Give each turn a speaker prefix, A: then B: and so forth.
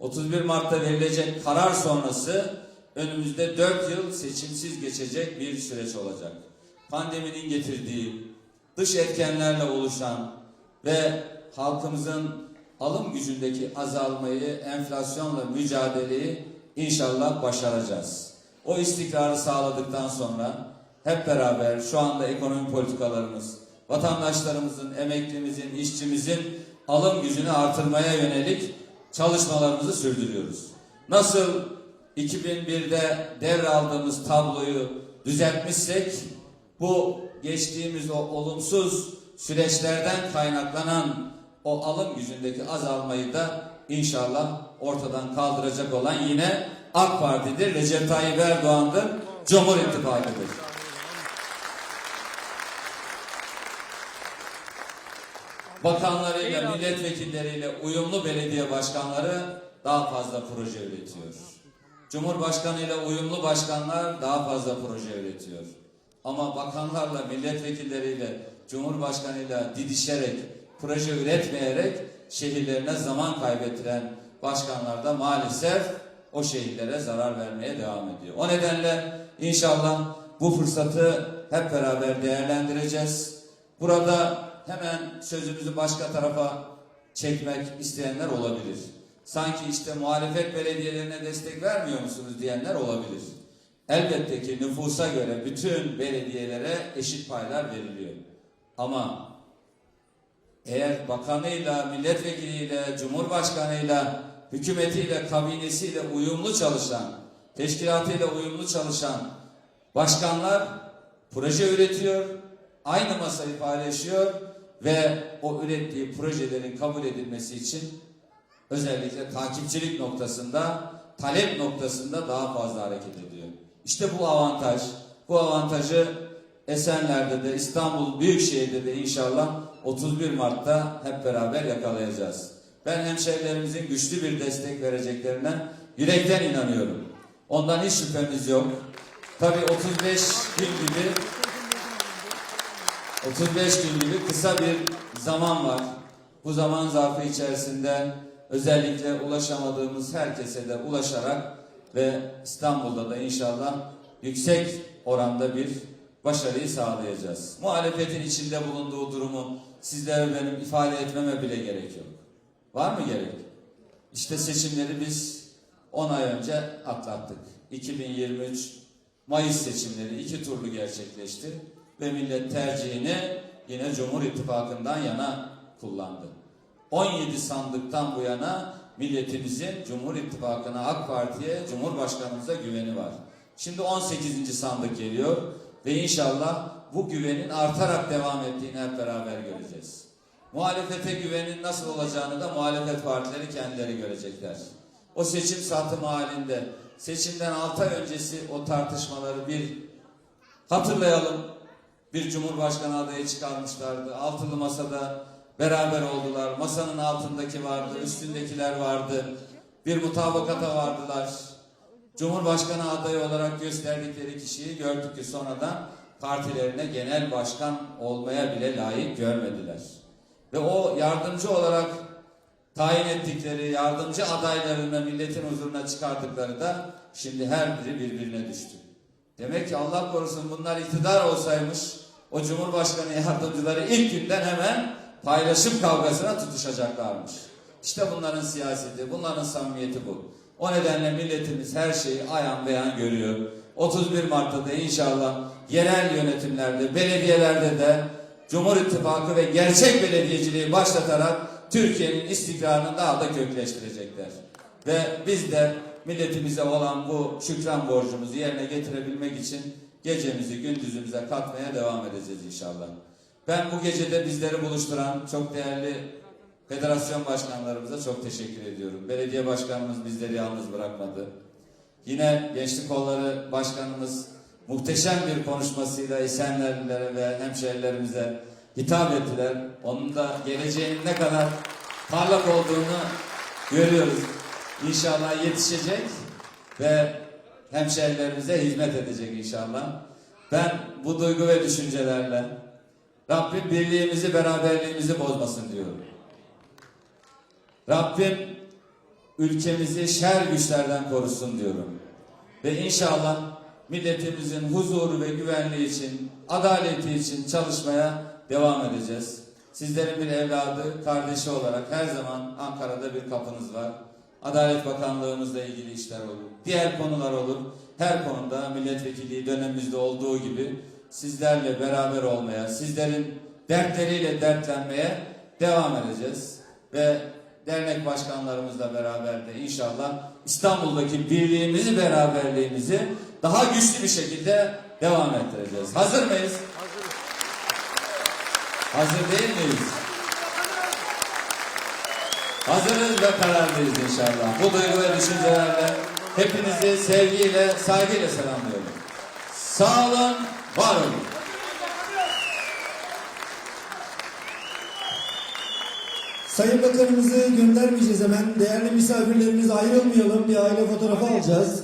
A: 31 Mart'ta verilecek karar sonrası önümüzde 4 yıl seçimsiz geçecek bir süreç olacak. Pandeminin getirdiği dış etkenlerle oluşan ve halkımızın alım gücündeki azalmayı, enflasyonla mücadeleyi inşallah başaracağız. O istikrarı sağladıktan sonra hep beraber şu anda ekonomi politikalarımız, vatandaşlarımızın, emeklimizin, işçimizin alım gücünü artırmaya yönelik çalışmalarımızı sürdürüyoruz. Nasıl 2001'de devraldığımız tabloyu düzeltmişsek bu geçtiğimiz o olumsuz süreçlerden kaynaklanan o alım gücündeki azalmayı da inşallah ortadan kaldıracak olan yine AK Parti'dir. Recep Tayyip Erdoğan'dır. Cumhur İttifakı'dır. Bakanlarıyla, milletvekilleriyle uyumlu belediye başkanları daha fazla proje üretiyor. Cumhurbaşkanıyla uyumlu başkanlar daha fazla proje üretiyor. Ama bakanlarla, milletvekilleriyle, cumhurbaşkanıyla didişerek, proje üretmeyerek şehirlerine zaman kaybettiren başkanlar da maalesef o şehirlere zarar vermeye devam ediyor. O nedenle inşallah bu fırsatı hep beraber değerlendireceğiz. Burada hemen sözümüzü başka tarafa çekmek isteyenler olabilir. Sanki işte muhalefet belediyelerine destek vermiyor musunuz diyenler olabilir. Elbette ki nüfusa göre bütün belediyelere eşit paylar veriliyor. Ama eğer bakanıyla, milletvekiliyle, cumhurbaşkanıyla, hükümetiyle, kabinesiyle uyumlu çalışan, teşkilatıyla uyumlu çalışan başkanlar proje üretiyor, aynı masayı paylaşıyor ve o ürettiği projelerin kabul edilmesi için özellikle takipçilik noktasında, talep noktasında daha fazla hareket ediyor. İşte bu avantaj, bu avantajı Esenler'de de İstanbul Büyükşehir'de de inşallah 31 Mart'ta hep beraber yakalayacağız. Ben hemşehrilerimizin güçlü bir destek vereceklerine yürekten inanıyorum. Ondan hiç şüphemiz yok. Tabii 35 gün gibi 35 gün gibi kısa bir zaman var. Bu zaman zarfı içerisinde özellikle ulaşamadığımız herkese de ulaşarak ve İstanbul'da da inşallah yüksek oranda bir başarıyı sağlayacağız. Muhalefetin içinde bulunduğu durumu sizlere benim ifade etmeme bile gerek yok. Var mı gerek? İşte seçimleri biz 10 ay önce atlattık. 2023 Mayıs seçimleri iki turlu gerçekleşti ve millet tercihini yine Cumhur İttifakı'ndan yana kullandı. 17 sandıktan bu yana milletimizin Cumhur İttifakı'na, AK Parti'ye, Cumhurbaşkanımıza güveni var. Şimdi 18. sandık geliyor ve inşallah bu güvenin artarak devam ettiğini hep beraber göreceğiz. Muhalefete güvenin nasıl olacağını da muhalefet partileri kendileri görecekler. O seçim satımı halinde seçimden 6 ay öncesi o tartışmaları bir hatırlayalım. Bir cumhurbaşkanı adayı çıkarmışlardı. Altılı masada beraber oldular. Masanın altındaki vardı, üstündekiler vardı. Bir mutabakata vardılar. Cumhurbaşkanı adayı olarak gösterdikleri kişiyi gördük ki sonradan partilerine genel başkan olmaya bile layık görmediler. Ve o yardımcı olarak tayin ettikleri yardımcı adaylarını milletin huzuruna çıkardıkları da şimdi her biri birbirine düştü. Demek ki Allah korusun bunlar iktidar olsaymış o Cumhurbaşkanı yardımcıları ilk günden hemen paylaşım kavgasına tutuşacaklarmış. İşte bunların siyaseti, bunların samimiyeti bu. O nedenle milletimiz her şeyi ayan beyan görüyor. 31 Mart'ta da inşallah yerel yönetimlerde, belediyelerde de Cumhur İttifakı ve gerçek belediyeciliği başlatarak Türkiye'nin istikrarını daha da kökleştirecekler. Ve biz de milletimize olan bu şükran borcumuzu yerine getirebilmek için gecemizi gündüzümüze katmaya devam edeceğiz inşallah. Ben bu gecede bizleri buluşturan çok değerli federasyon başkanlarımıza çok teşekkür ediyorum. Belediye başkanımız bizleri yalnız bırakmadı. Yine Gençlik Kolları Başkanımız muhteşem bir konuşmasıyla Esenlerlilere ve hemşehrilerimize hitap ettiler. Onun da geleceğinin ne kadar parlak olduğunu görüyoruz. İnşallah yetişecek ve hemşehrilerimize hizmet edecek inşallah. Ben bu duygu ve düşüncelerle Rabbim birliğimizi, beraberliğimizi bozmasın diyorum. Rabbim ülkemizi şer güçlerden korusun diyorum. Ve inşallah milletimizin huzuru ve güvenliği için, adaleti için çalışmaya devam edeceğiz. Sizlerin bir evladı, kardeşi olarak her zaman Ankara'da bir kapınız var. Adalet Bakanlığımızla ilgili işler olur. Diğer konular olur. Her konuda milletvekilliği dönemimizde olduğu gibi sizlerle beraber olmaya, sizlerin dertleriyle dertlenmeye devam edeceğiz. Ve dernek başkanlarımızla beraber de inşallah İstanbul'daki birliğimizi, beraberliğimizi daha güçlü bir şekilde devam ettireceğiz. Hazır mıyız? Hazır değil miyiz? Hazırız ve kararlıyız inşallah. Bu duygu ve düşüncelerle hepinizi sevgiyle, saygıyla selamlıyorum. Sağ olun, var olun.
B: Sayın Bakanımızı göndermeyeceğiz hemen. Değerli misafirlerimiz ayrılmayalım. Bir aile fotoğrafı alacağız.